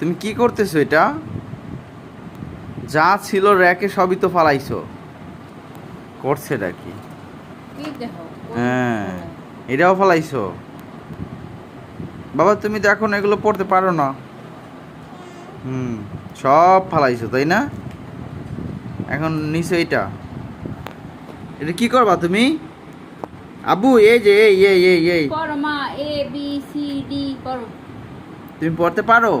তুমি কি করতেছো এটা? যা ছিল র্যাকে সবই তো ফালাইছো। করছে এটা কি? হ্যাঁ এটাও ফালাইছো। বাবা তুমি তো এখন এগুলো পড়তে পারো না। হুম সব ফালাইছো তাই না? এখন নিচে এটা। এটা কি করবা তুমি? আবু এই যে এই এই এই এই। করো এ বি সি ডি করো। তুমি পড়তে পারো?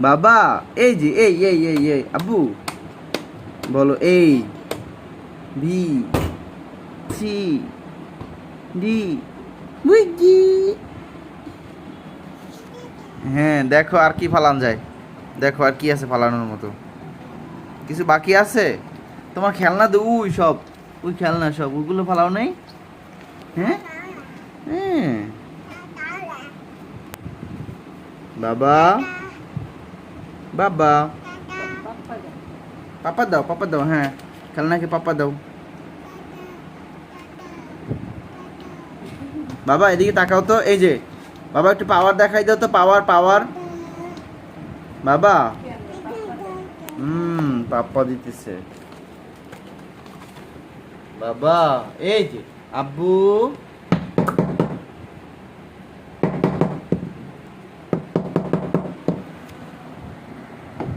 বাবা এই যে এই এই এই এই আব্বু। বলো এই বি সি ডি বুঝি হ্যাঁ দেখো আর কি ফালান যায়। দেখো আর কি আছে ফালানোর মতো। কিছু বাকি আছে? তোমার খেলনা তো উই সব। ওই খেলনা সব। ওগুলো ফালাও নেই? হ্যাঁ? হ্যাঁ। বাবা। বাবা। পাপা দাও পাপা দাও হ্যাঁ খেলনাকে পাপা দাও বাবা এদিকে তাকাও তো এই যে বাবা একটু পাওয়ার দেখাই দাও তো পাওয়ার পাওয়ার বাবা হুম পাপ্পা দিতেছে বাবা এই যে আব্বু